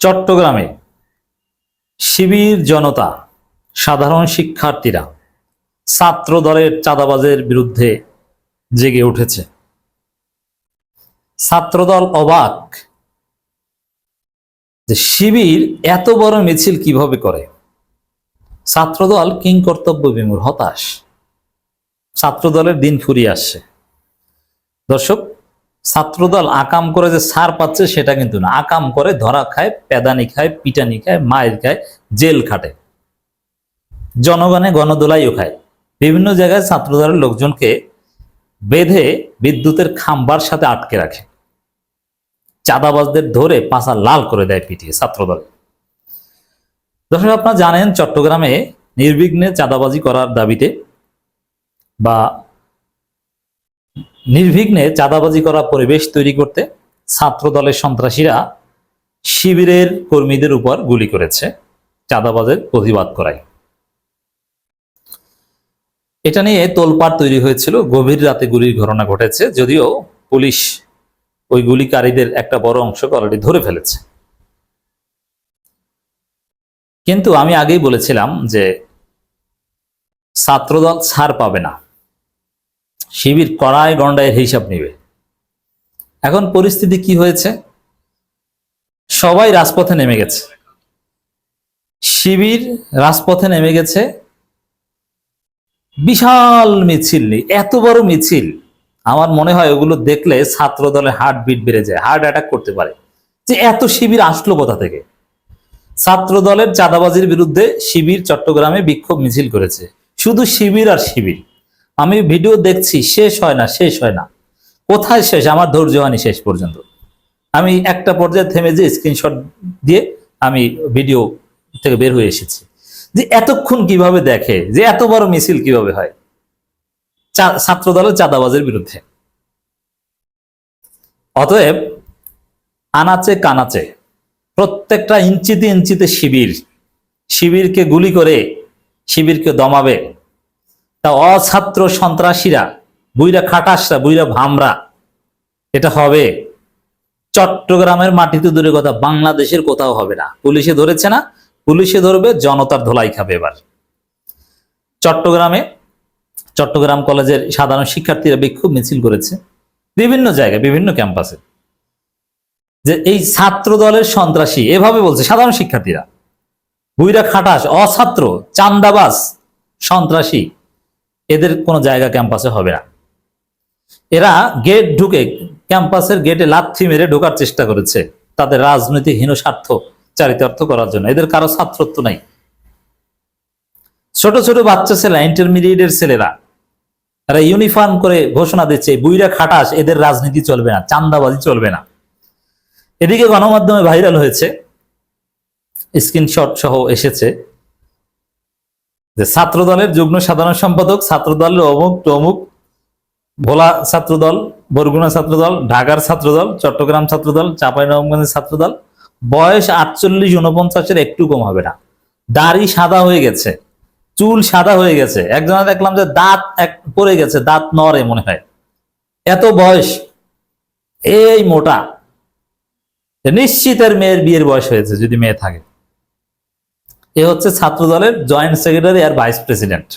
চট্টগ্রামে শিবির জনতা, সাধারণ শিক্ষার্থীরা ছাত্র দলের চাঁদাবাজের বিরুদ্ধে জেগে উঠেছে। ছাত্রদল অবাক যে শিবির এত বড় মিছিল কীভাবে করে? ছাত্রদল কিং কর্তব্য বিমূর হতাশ। ছাত্রদলের দিন ফুরিয়ে আসছে। দর্শক ছাত্রদল আকাম করে যে সার পাচ্ছে সেটা কিন্তু না। আকাম করে ধরা খায়, পেদানি খায়, পিটানি খায় মায়ের খায়, জেল খাটে। জনগণে গণদোলাইও খায়। বিভিন্ন জায়গায় ছাত্রদলের লোকজনকে বেঁধে বিদ্যুতের খাম্বার সাথে আটকে রাখে। চাঁদাবাজদের ধরে পাশা লাল করে দেয় পিটিয়ে ছাত্রদল। দর্শক, আপনারা জানেন, চট্টগ্রামে নির্বিঘ্নে চাঁদাবাজি করার দাবিতে বা নির্বিঘ্নে চাঁদাবাজি করা পরিবেশ তৈরি করতে ছাত্র দলের সন্ত্রাসীরা শিবিরের কর্মীদের উপর গুলি করেছে চাঁদাবাজের প্রতিবাদ করায়। এটা নিয়ে তোলপাড় তৈরি হয়েছিল। গভীর রাতে গুলির ঘটনা ঘটেছে, যদিও পুলিশ ওই গুলিকারীদের একটা বড় অংশকে অলরেডি ধরে ফেলেছে। কিন্তু আমি আগেই বলেছিলাম যে ছাত্রদল ছাড় পাবে না। শিবির কড়ায় গন্ডায় হিসাব নিবে। এখন পরিস্থিতি কি হয়েছে? সবাই রাজপথে নেমে গেছে। শিবির রাজপথে নেমে গেছে। বিশাল মিছিল নেই এত বড় মিছিল। আমার মনে হয় ওগুলো দেখলে ছাত্র দলের হার্ট বিট বেড়ে যায় হার্ট অ্যাটাক করতে পারে। যে এত শিবির আসলো কোথা থেকে? ছাত্র দলের চাঁদাবাজির বিরুদ্ধে শিবির চট্টগ্রামে বিক্ষোভ মিছিল করেছে। শুধু শিবির আর শিবির। আমি ভিডিও দেখছি, শেষ হয় না, শেষ হয় না। কোথায় শেষ? আমার ধৈর্য হয়নি শেষ পর্যন্ত। আমি একটা পর্যায়ে থেমে যে স্ক্রিনশট দিয়ে আমি ভিডিও থেকে বের হয়ে এসেছি। যে এতক্ষণ কীভাবে দেখে? যে এত বড় মিছিল কীভাবে হয়? ছাত্র দলের চাঁদাবাজের বিরুদ্ধে। অতএব, আনাচে কানাচে, প্রত্যেকটা ইঞ্চিতে ইঞ্চিতে শিবির। শিবিরকে গুলি করে, শিবিরকে দমাবে। তা অছাত্র সন্ত্রাসীরা, বুইরা খাটাসরা, বুইরা ভামরা। এটা হবে চট্টগ্রামের মাটিতে দূরে কথা, বাংলাদেশের কোথাও হবে না। পুলিশে ধরেছে না, পুলিশে ধরবে, জনতার ধোলাই খাবে এবার। চট্টগ্রামে, চট্টগ্রাম কলেজের সাধারণ শিক্ষার্থীরা বিক্ষোভ মিছিল করেছে। বিভিন্ন জায়গায়, বিভিন্ন ক্যাম্পাসে। যে এই ছাত্র দলের সন্ত্রাসী, এভাবে বলছে সাধারণ শিক্ষার্থীরা। বুইরা খাটাস, অছাত্র চান্দাবাস সন্ত্রাসী। এদের কোনো জায়গা ক্যাম্পাসে হবে না। এরা গেট ঢুকে ক্যাম্পাসের গেটে লাথি মেরে ঢোকার চেষ্টা করেছে তাদের রাজনৈতিক হীন স্বার্থ চারিতার্থ করার জন্য। এদের কারও ছাত্রত্ব নাই। ছোট ছোট বাচ্চা ছেলে ইন্টারমিডিয়েটের ছেলেরা, তারা ইউনিফর্ম করে ঘোষণা দিচ্ছে, বুইরা খাটাস, এদের রাজনীতি চলবে না চান্দাবাজি চলবে না। এদিকে গণমাধ্যমে ভাইরাল হয়েছে স্ক্রিনশট সহ এসেছে যে ছাত্র দলের যুগ্ম সাধারণ সম্পাদক ছাত্র দলের অমুক তমুক, ভোলা ছাত্র দল বরগুনা ছাত্র দল ঢাকার ছাত্র দল চট্টগ্রাম ছাত্র দল চাঁপাইনবাবগঞ্জের ছাত্র দল বয়স আটচল্লিশ উনপঞ্চাশের একটু কম হবে না। দাড়ি সাদা হয়ে গেছে, চুল সাদা হয়ে গেছে। একজনে দেখলাম যে দাঁত এক পড়ে গেছে, দাঁত নড়ে মনে হয়। এত বয়স, এই মোটা। নিশ্চিত এর মেয়ের বিয়ের বয়স হয়েছে যদি মেয়ে থাকে। এ হচ্ছে ছাত্র দলের জয়েন্ট সেক্রেটারি আর ভাইস প্রেসিডেন্ট।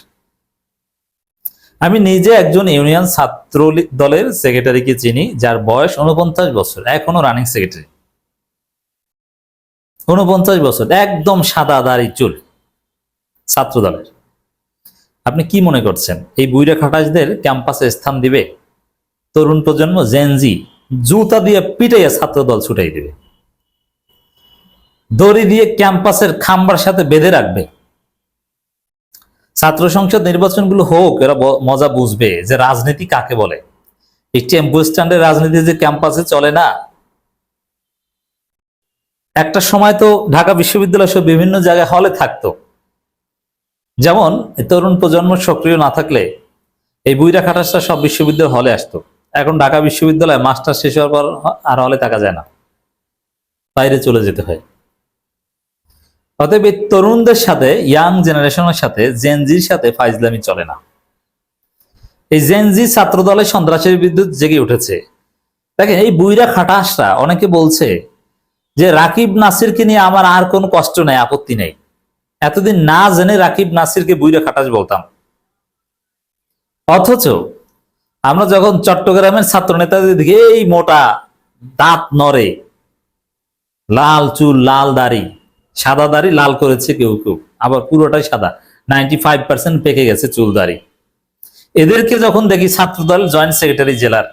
আমি নিজে একজন ইউনিয়ন ছাত্র দলের সেক্রেটারিকে চিনি, যার বয়স উনপঞ্চাশ বছর, এখনও রানিং সেক্রেটারি। উনপঞ্চাশ বছর, একদম সাদা দাড়ি চুল ছাত্র দলের আপনি কি মনে করছেন? এই বুইরা খাটাসদের ক্যাম্পাসে স্থান দিবে? তরুণ প্রজন্ম, জেনজি, জুতা দিয়ে পিটাইয়া ছাত্র দল ছুটাই দিবে। দড়ি দিয়ে ক্যাম্পাসের খাম্বার সাথে বেঁধে রাখবে। ছাত্র সংসদ নির্বাচনগুলো হোক, এরা মজা বুঝবে যে রাজনীতি কাকে বলে। এই টেম্পো স্ট্যান্ডের রাজনীতি যে ক্যাম্পাসে চলে না। একটা সময় তো ঢাকা বিশ্ববিদ্যালয় সহ বিভিন্ন জায়গায় হলে থাকতো। যেমন তরুণ প্রজন্ম সক্রিয় না থাকলে এই বুইরা খাটাসটা সব বিশ্ববিদ্যালয় হলে আসতো। এখন ঢাকা বিশ্ববিদ্যালয়ে মাস্টার শেষ হওয়ার পর আর হলে থাকা যায় না। বাইরে চলে যেতে হয়। অতএব এই তরুণদের সাথে ইয়াং জেনারেশনের সাথে জেনজির সাথে ফাইজলামি চলে না। এই জেনজি ছাত্র দলের সন্ত্রাসের বিদ্যুৎ জেগে উঠেছে। দেখেন, এই বুইরা খাটাসরা, অনেকে বলছে যে রাকিব নাসিরকে নিয়ে আমার আর কোনো কষ্ট নেই, আপত্তি নেই। এতদিন না জেনে রাকিব নাসিরকে বুইরা খাটাস বলতাম। অথচ আমরা যখন চট্টগ্রামের ছাত্র নেতাদের দিকে, এই মোটা দাঁত নড়ে, লাল চুল, লাল দাড়ি সাদা দাড়ি লাল করেছে কেউ কেউ, আবার পুরোটাই সাদা। নাইনটি ফাইভ পার্সেন্ট পেকে গেছে চুল দাড়ি। এদেরকে যখন দেখি ছাত্রদল জয়েন্ট সেক্রেটারি জেলার,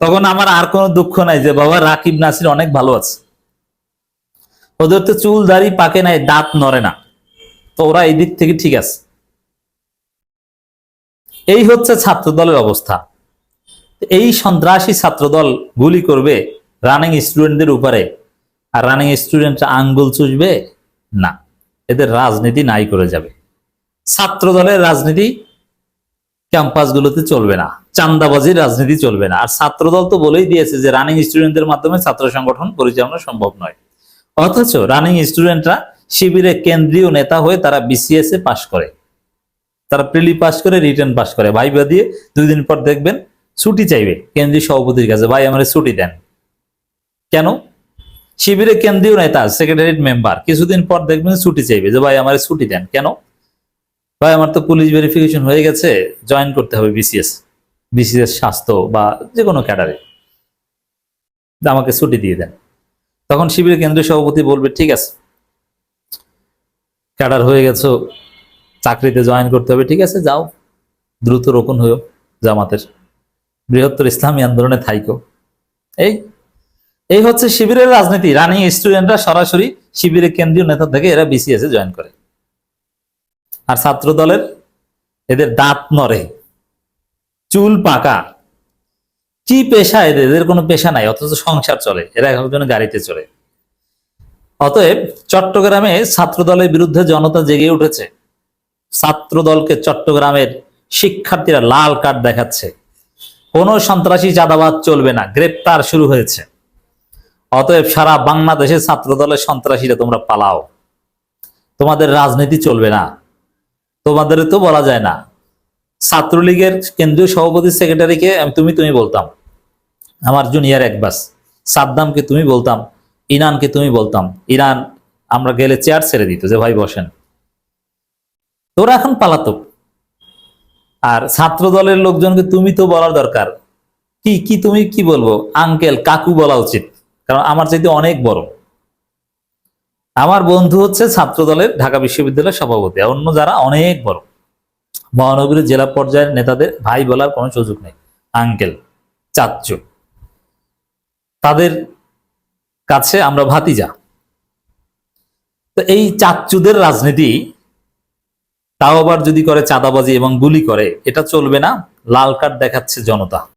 তখন আমার আর কোনো দুঃখ নাই যে বাবা রাকিব নাসির অনেক ভালো আছে। ওদের তো চুল দাড়ি পাকে নাই, দাঁত নড়ে না। তো ওরা এই দিক থেকে ঠিক আছে। এই হচ্ছে ছাত্রদলের অবস্থা। এই সন্ত্রাসী ছাত্রদল গুলি করবে রানিং স্টুডেন্টদের উপরে। আর রানিং স্টুডেন্টরা আঙ্গুল চুষবে? না। এদের রাজনীতি নাই করে যাবে। ছাত্র দলের রাজনীতি ক্যাম্পাসগুলোতে চলবে না। চান্দাবাজির রাজনীতি চলবে না। আর ছাত্র দল তো বলেই দিয়েছে যে রানিং স্টুডেন্টদের মাধ্যমে ছাত্র সংগঠন পরিচালনা সম্ভব নয়। অথচ রানিং স্টুডেন্টরা শিবিরে কেন্দ্রীয় নেতা হয়ে তারা বিসিএস এ পাশ করে। তারা প্রিলি পাস করে রিটার্ন পাস করে। ভাইবা দিয়ে দুই দিন পর দেখবেন ছুটি চাইবে। কেন্দ্রীয় সভাপতির কাছে, ভাই, আমার ছুটি দেন। কেন? শিবিরে কেন্দ্রীয় নেতা সেক্রেটারিয়েট মেম্বার কিছুদিন পর দেখবেন ছুটি চাইবে যে, ভাই, আমার ছুটি দেন। কেন? ভাই, আমার তো পুলিশ ভেরিফিকেশন হয়ে গেছে জয়েন করতে হবে বিসিএস বিসিএস স্বাস্থ্য বা যে কোনো ক্যাডারে। আমাকে ছুটি দিয়ে দেন। তখন শিবিরের কেন্দ্রীয় সভাপতি বলবে, ঠিক আছে, ক্যাডার হয়ে গেছো, চাকরিতে জয়েন করতে হবে, ঠিক আছে, যাও, দ্রুত রোপণ হয়েও জামাতের। বৃহত্তর ইসলামী আন্দোলনে থাইকো। এই এই হচ্ছে শিবিরের রাজনীতি। রানিং স্টুডেন্টরা সরাসরি শিবিরের কেন্দ্রীয় নেতা থেকে এরা বিসিএস এ জয়েন করে। আর ছাত্র দলের এদের দাঁত নড়ে। চুল পাকা। কি পেশা এদের? এদের কোনো পেশা নাই, অথচ সংসার চলে। এরা একজন গাড়িতে চলে অতএব চট্টগ্রামে ছাত্র দলের বিরুদ্ধে জনতা জেগে উঠেছে। ছাত্র দলকে চট্টগ্রামের শিক্ষার্থীরা লাল কার্ড দেখাচ্ছে। কোনো সন্ত্রাসী চাঁদাবাদ চলবে না। গ্রেপ্তার শুরু হয়েছে। অতএব সারা বাংলাদেশের ছাত্র দলের সন্ত্রাসীরা তোমরা পালাও। তোমাদের রাজনীতি চলবে না। তোমাদের তো বলা যায় না। ছাত্রলীগের কেন্দ্রীয় সভাপতি সেক্রেটারিকে তুমি তুমি বলতাম। আমার জুনিয়র এক বাস, সাদ্দামকে তুমি বলতাম ইরানকে তুমি বলতাম। ইরান, আমরা গেলে চেয়ার ছেড়ে দিত যে, ভাই, বসেন। তোরা এখন পালাতক আর ছাত্র দলের লোকজনকে তুমি তো বলার দরকার। কি কি তুমি কি বলব? আঙ্কেল, কাকু বলা উচিত। কারণ আমার চাইতে অনেক বড়। আমার বন্ধু হচ্ছে ছাত্র দলের ঢাকা বিশ্ববিদ্যালয়ের সভাপতি অন্য যারা অনেক বড়। মহানগরীর জেলা পর্যায়ের নেতাদের ভাই বলার কোনো সুযোগ নেই। আঙ্কেল, চাচ্চু। তাদের কাছে আমরা ভাতিজা। তো এই চাচ্চুদের রাজনীতি তাও আবার যদি করে চাঁদাবাজি এবং গুলি করে, এটা চলবে না। লাল কার্ড দেখাচ্ছে জনতা।